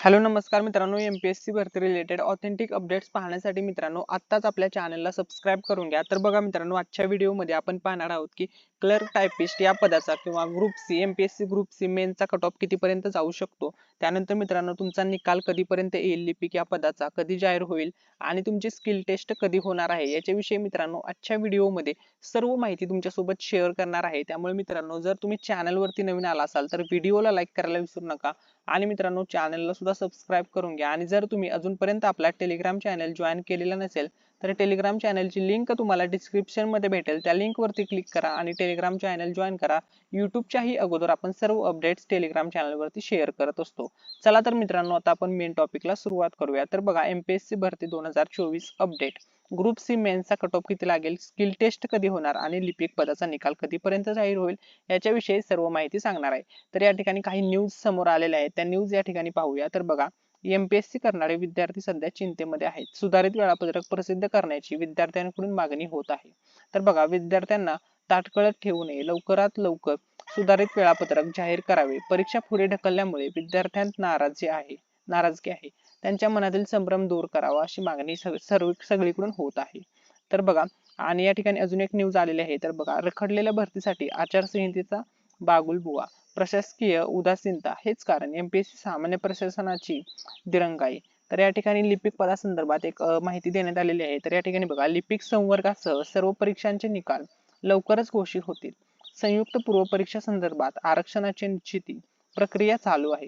Hello नमस्कार मित्रांनो. M P S C भरती रिलेटेड ऑथेंटिक अपडेट्स पाहण्यासाठी मित्रांनो आत्ताच आपल्या चॅनलला सबस्क्राईब करून घ्या. तर बघा मित्रांनो आजच्या व्हिडिओमध्ये आपण पाहणार आहोत की क्लर्क टायपिस्ट या पदाचा किंवा group C M P S C group C मेनचा cut off कितीपर्यंत जाऊ शकतो? त्यानंतर मित्रांनो तुमचा निकाल कधीपर्यंत येईल लिपिक या पदाचा? कधी जाहीर होईल? आणि तुमची स्किल टेस्ट कधी होणार आहे? याच्याविषयी मित्रांनो आजच्या व्हिडिओमध्ये सर्व माहिती तुमच्यासोबत शेअर करणार आहे. त्यामुळे मित्रांनो जर तुम्ही चॅनलवरती नवीन आला असाल तर व्हिडिओला लाईक करायला विसरू नका. आणि मित्रांनो चॅनलला सुद्धा सबस्क्राईब करून घ्या. आणि जर तुम्ही अजूनपर्यंत आपला टेलिग्राम चॅनल जॉईन केलेला नसेल तर टेलिग्राम चॅनलची लिंक तुम्हाला डिस्क्रिप्शनमध्ये भेटेल. त्या लिंकवरती क्लिक करा आणि टेलिग्राम चॅनल जॉईन करा. युट्यूबच्याही अगोदर आपण सर्व अपडेट्स टेलिग्राम चॅनलवरती शेअर करत असतो. चला तर मित्रांनो आता आपण मेन टॉपिकला सुरुवात करूया. तर बघा एमपीएससी भरती दोन हजार चोवीस अपडेट ग्रुप सी मेन्सचा कट ऑफ किती लागेल? स्किल टेस्ट कधी होणार आणि लिपिक पदाचा निकाल कधीपर्यंत जाहीर होईल? याच्याविषयी सर्व माहिती सांगणार आहे. तर या ठिकाणी काही न्यूज समोर आलेल्या आहेत. त्या न्यूज या ठिकाणी पाहूया. तर बघा एमपीएससी करणारे विद्यार्थी सध्या चिंतेमध्ये आहेत. सुधारित वेळापत्रक प्रसिद्ध करण्याची विद्यार्थ्यांकडून मागणी होत आहे. तर बघा विद्यार्थ्यांना ताटकळत ठेवू नये. लवकरात लवकर सुधारित वेळापत्रक जाहीर करावे. परीक्षा पुढे ढकलल्यामुळे विद्यार्थ्यांत नाराजी आहे नाराजगी आहे. त्यांच्या मनातील संभ्रम दूर करावा अशी मागणी सर्व सगळीकडून होत आहे. तर बघा आणि या ठिकाणी अजून एक न्यूज आलेली आहे. तर बघा रखडलेल्या भरतीसाठी आचारसंहितेचा बागुल बुवा. प्रशासकीय उदासीनता हेच कारण एमपीएससी सामान्य प्रशासनाची दिरंगाई. तर या ठिकाणी लिपिक पदासंदर्भात एक माहिती देण्यात आलेली आहे. तर या ठिकाणी बघा लिपिक संवर्गासह सर्व परीक्षांचे निकाल लवकरच घोषित होतील. संयुक्त पूर्व परीक्षा संदर्भात आरक्षणाची निश्चिती प्रक्रिया चालू आहे.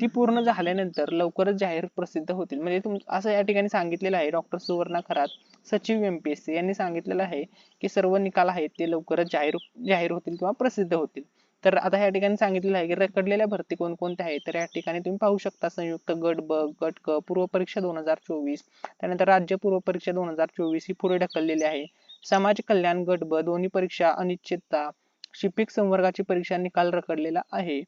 ती पूर्ण झाल्यानंतर लवकरच जाहीर प्रसिद्ध होतील. म्हणजे तुम असं या ठिकाणी सांगितलेलं आहे डॉक्टर सुवर्णा खरात सचिव एमपीएससी यांनी सांगितलेलं आहे की सर्व निकाल आहेत ते लवकरच जाहीर जाहीर होतील किंवा प्रसिद्ध होतील. तर आता या ठिकाणी सांगितलेलं आहे की रखडलेल्या भरती कोणकोणत्या आहेत? तर या ठिकाणी तुम्ही पाहू शकता संयुक्त गट ब गट क पूर्व परीक्षा दोन हजार चोवीस. त्यानंतर राज्य पूर्व परीक्षा दोन हजार चोवीस ही पुढे ढकललेली आहे. समाज कल्याण गट ब दोन्ही परीक्षा अनिश्चितता शिपिक संवर्गाची परीक्षा निकाल रखडलेला आहे.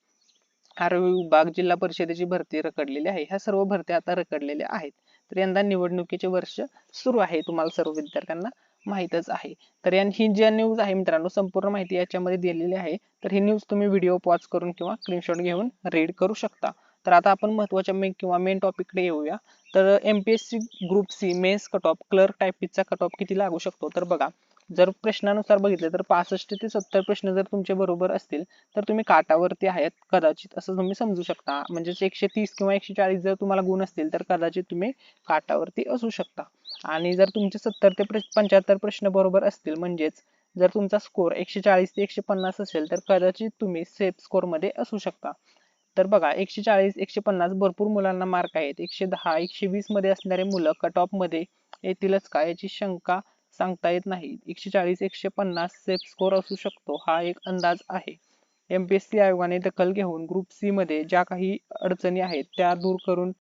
आरोग्य विभाग जिल्हा परिषदेची भरती रखडलेली आहे. ह्या सर्व भरत्या आता रखडलेल्या आहेत. तर यंदा निवडणुकीचे वर्ष सुरू आहे तुम्हाला सर्व विद्यार्थ्यांना माहितच आहे. तर ही जी न्यूज आहे मित्रांनो संपूर्ण माहिती याच्यामध्ये दिलेली आहे. तर ही न्यूज तुम्ही व्हिडिओ पॉज करून किंवा स्क्रीनशॉट घेऊन रीड करू शकता. तर आता आपण महत्त्वाच्या मेन किंवा मेन टॉपिककडे येऊया. तर MPSC group C mains cut off clerk टायपिकचा cut off किती लागू शकतो? तर बघा जर प्रश्नानुसार बघितले तर पासष्ट ते सत्तर प्रश्न जर तुमचे बरोबर असतील तर तुम्ही काटावरती आहेत कदाचित असं तुम्ही समजू शकता. म्हणजेच एकशे तीस किंवा एकशे चाळीस जर तुम्हाला गुण असतील तर कदाचित तुम्ही काटावरती असू शकता. आणि जर तुमचे सत्तर ते पंच्याहत्तर प्रश्न बरोबर असतील म्हणजेच जर तुमचा स्कोर एकशे चाळीस ते एकशे पन्नास असेल तर कदाचित तुम्ही सेफ स्कोरमध्ये असू शकता. तर बघा एकशे चाळीस एकशे पन्नास भरपूर मुलांना मार्क आहेत. एकशे दहा एकशे वीसमध्ये असणारे मुलं कट ऑफमध्ये येतीलच का? याची शंका सांगता येत नाही. एकशे चाळीस एकशे पन्नास सेफ स्कोर असू शकतो. हा एक अंदाज आहे. एमपीएससी आयोगाने दखल घेऊन ग्रुप सी मध्ये ज्या काही अडचणी आहेत त्या दूर करून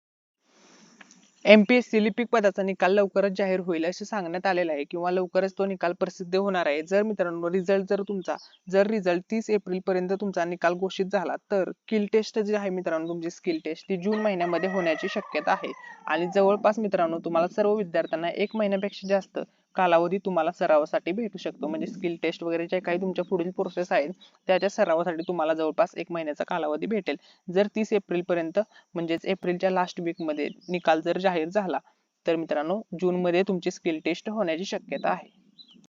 एमपीएससी लिपिक पदाचा निकाल लवकरच जाहीर होईल असे सांगण्यात आलेलं आहे. किंवा लवकरच तो निकाल प्रसिद्ध होणार आहे. जर मित्रांनो रिझल्ट जर तुमचा जर रिझल्ट तीस एप्रिल पर्यंत तुमचा निकाल घोषित झाला तर स्किल टेस्ट जी आहे मित्रांनो तुमची स्किल टेस्ट ती जून महिन्यामध्ये होण्याची शक्यता आहे. आणि जवळपास मित्रांनो तुम्हाला सर्व विद्यार्थ्यांना एक महिन्यापेक्षा जास्त कालावधी तुम्हाला सरावासाठी भेटू शकतो. म्हणजे स्किल टेस्ट वगैरे जे काही तुमच्या पुढील प्रोसेस आहेत त्याच्या सरावासाठी तुम्हाला जवळपास एक महिन्याचा कालावधी भेटेल. जर तीस एप्रिल पर्यंत म्हणजेच एप्रिलच्या लास्ट वीकमध्ये निकाल जर जाहीर झाला तर मित्रांनो जून मध्ये तुमची स्किल टेस्ट होण्याची शक्यता आहे.